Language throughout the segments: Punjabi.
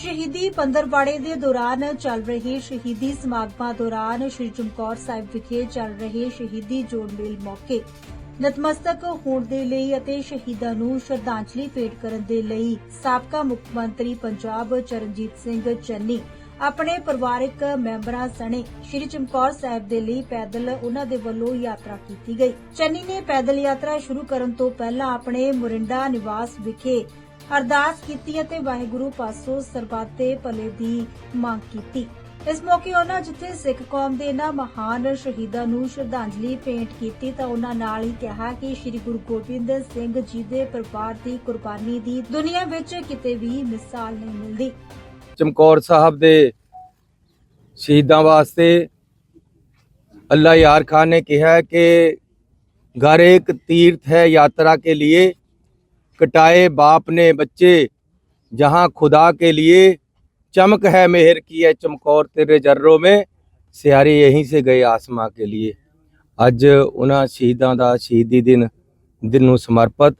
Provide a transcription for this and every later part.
ਸ਼ਹੀਦੀ ਪੰਦਰਵਾੜੇ ਦੇ ਦੌਰਾਨ ਚੱਲ ਰਹੇ ਸ਼ਹੀਦੀ ਸਮਾਗਮਾਂ ਦੌਰਾਨ ਸ਼੍ਰੀ ਚਮਕੌਰ ਸਾਹਿਬ ਵਿਖੇ ਚੱਲ ਰਹੇ ਸ਼ਹੀਦੀ ਜੋੜ ਮੇਲ ਮੌਕੇ ਨਤਮਸਤਕ ਹੋਣ ਦੇ ਲਈ ਅਤੇ ਸ਼ਹੀਦਾਂ ਨੂੰ ਸ਼ਰਧਾਂਜਲੀ ਭੇਟ ਕਰਨ ਦੇ ਲਈ ਸਾਬਕਾ ਮੁੱਖ ਮੰਤਰੀ ਪੰਜਾਬ ਚਰਨਜੀਤ ਸਿੰਘ ਚੰਨੀ, ਆਪਣੇ ਪਰਿਵਾਰਕ ਮੈਂਬਰਾਂ ਸਣੇ ਸ਼੍ਰੀ ਚਮਕੌਰ ਸਾਹਿਬ ਦੇ ਲਈ ਪੈਦਲ ਉਹਨਾਂ ਦੇ ਵੱਲੋਂ ਯਾਤਰਾ ਕੀਤੀ ਗਈ। ਚੰਨੀ ਨੇ ਪੈਦਲ ਯਾਤਰਾ ਸ਼ੁਰੂ ਕਰਨ ਤੋਂ ਪਹਿਲਾਂ ਆਪਣੇ ਮੁਰਿੰਡਾ ਨਿਵਾਸ ਵਿਖੇ ਅਰਦਾਸ ਕੀਤੀ ਅਤੇ ਵਾਹਿਗੁਰੂ ਪਾਸੋਂ ਸਰਬੱਤੇ ਭਲੇ ਦੀ ਮੰਗ ਕੀਤੀ। ਇਸ ਮੌਕੇ ਉਹਨਾਂ ਜਿੱਥੇ ਸਿੱਖ ਕੌਮ ਦੇ ਇਹਨਾਂ ਮਹਾਨ ਸ਼ਹੀਦਾਂ ਨੂੰ ਸ਼ਰਧਾਂਜਲੀ ਭੇਂਟ ਕੀਤੀ ਤਾਂ ਉਹਨਾਂ ਨਾਲ ਹੀ ਕਿਹਾ ਕਿ ਸ੍ਰੀ ਗੁਰੂ ਗੋਬਿੰਦ ਸਿੰਘ ਜੀ ਦੇ ਪਰਿਵਾਰ ਦੀ ਕੁਰਬਾਨੀ ਦੀ ਦੁਨੀਆ ਵਿੱਚ ਕਿਤੇ ਵੀ ਮਿਸਾਲ ਨਹੀਂ ਮਿਲਦੀ। ਚਮਕੌਰ ਸਾਹਿਬ ਦੇ ਸ਼ਹੀਦਾਂ ਵਾਸਤੇ ਅੱਲਾ ਯਾਰ ਖਾਨ ਨੇ ਕਿਹਾ ਕਿ ਘਰ ਇੱਕ ਤੀਰਥ ਹੈ ਯਾਤਰਾ ਕੇ ਲਈ कटाए बाप ने बच्चे जहां खुदा के लिए चमक है मेहर की है चमकौर तेरे जर्रों में सियारे यहीं से गए आसमां के लिए ਅੱਜ ਉਹਨਾਂ ਸ਼ਹੀਦਾਂ ਦਾ ਸ਼ਹੀਦੀ ਦਿਨ ਦਿਨ ਨੂੰ ਸਮਰਪਿਤ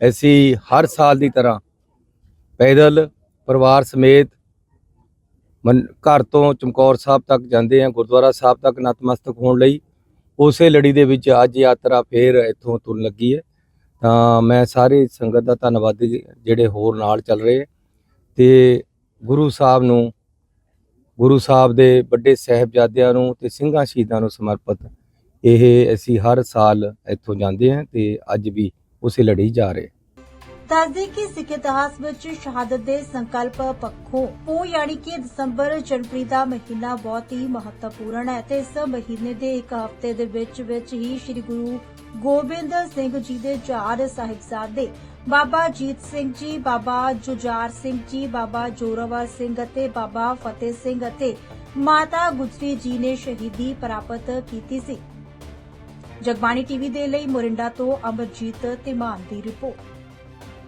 ਅਸੀਂ ਹਰ ਸਾਲ ਦੀ ਤਰ੍ਹਾਂ ਪੈਦਲ ਪਰਿਵਾਰ ਸਮੇਤ ਮਨ ਘਰ ਤੋਂ ਚਮਕੌਰ ਸਾਹਿਬ ਤੱਕ ਜਾਂਦੇ ਆ ਗੁਰਦੁਆਰਾ ਸਾਹਿਬ ਤੱਕ ਨਤਮਸਤਕ ਹੋਣ ਲਈ ਉਸੇ ਲੜੀ ਦੇ ਵਿੱਚ ਅੱਜ ਯਾਤਰਾ ਫੇਰ ਇੱਥੋਂ ਤੁਰਨ ਲੱਗੀ ਹੈ ਤਾਂ ਮੈਂ ਸਾਰੀ ਸੰਗਤ ਦਾ ਧੰਨਵਾਦੀ ਜਿਹੜੇ ਹੋਰ ਨਾਲ ਚੱਲ ਰਹੇ ਤੇ ਗੁਰੂ ਸਾਹਿਬ ਨੂੰ, ਗੁਰੂ ਸਾਹਿਬ ਦੇ ਵੱਡੇ ਸਹਿਬਜ਼ਾਦਿਆਂ ਨੂੰ ਤੇ ਸਿੰਘਾਂ ਸ਼ਹੀਦਾਂ ਨੂੰ ਸਮਰਪਿਤ ਇਹ ਅਸੀਂ ਹਰ ਸਾਲ ਇੱਥੋਂ ਜਾਂਦੇ ਹਾਂ ਤੇ ਅੱਜ ਵੀ ਉਸੇ ਲੜੀ ਜਾ ਰਹੇ। ਦੱਸਦੇ ਕਿ ਸਿੱਖ ਇਤਿਹਾਸ ਵਿੱਚ ਸ਼ਹਾਦਤ ਦੇ ਸੰਕਲਪ ਪੱਖੋਂ ਉਹ ਯਾਨੀ ਕਿ ਦਸੰਬਰ ਜਨਵਰੀ ਦਾ ਮਹੀਨਾ ਬਹੁਤ ਹੀ ਮਹੱਤਵਪੂਰਨ ਹੈ ਤੇ ਇਸ ਮਹੀਨੇ ਦੇ ਇੱਕ ਹਫ਼ਤੇ ਦੇ ਵਿੱਚ ਵਿੱਚ ਹੀ ਸ੍ਰੀ ਗੁਰੂ ਗੋਬਿੰਦ ਸਿੰਘ ਜੀ ਦੇ ਚਾਰ ਸਾਹਿਬਜ਼ਾਦੇ ਬਾਬਾ ਜੀਤ ਸਿੰਘ ਜੀ, ਬਾਬਾ ਜੁਜਾਰ ਸਿੰਘ ਜੀ, ਬਾਬਾ ਜੋਰਾਵਰ ਸਿੰਘ ਅਤੇ ਬਾਬਾ ਫਤਿਹ ਸਿੰਘ ਅਤੇ ਮਾਤਾ ਗੁਜਰੀ ਜੀ ਨੇ ਸ਼ਹੀਦੀ ਪ੍ਰਾਪਤ ਕੀਤੀ ਸੀ। ਜਗਬਾਣੀ ਟੀਵੀ ਦੇ ਲਈ ਮੋਰਿੰਡਾ ਤੋਂ ਅਮਰਜੀਤ ਤਿਮਾਨ ਦੀ ਰਿਪੋਰਟ।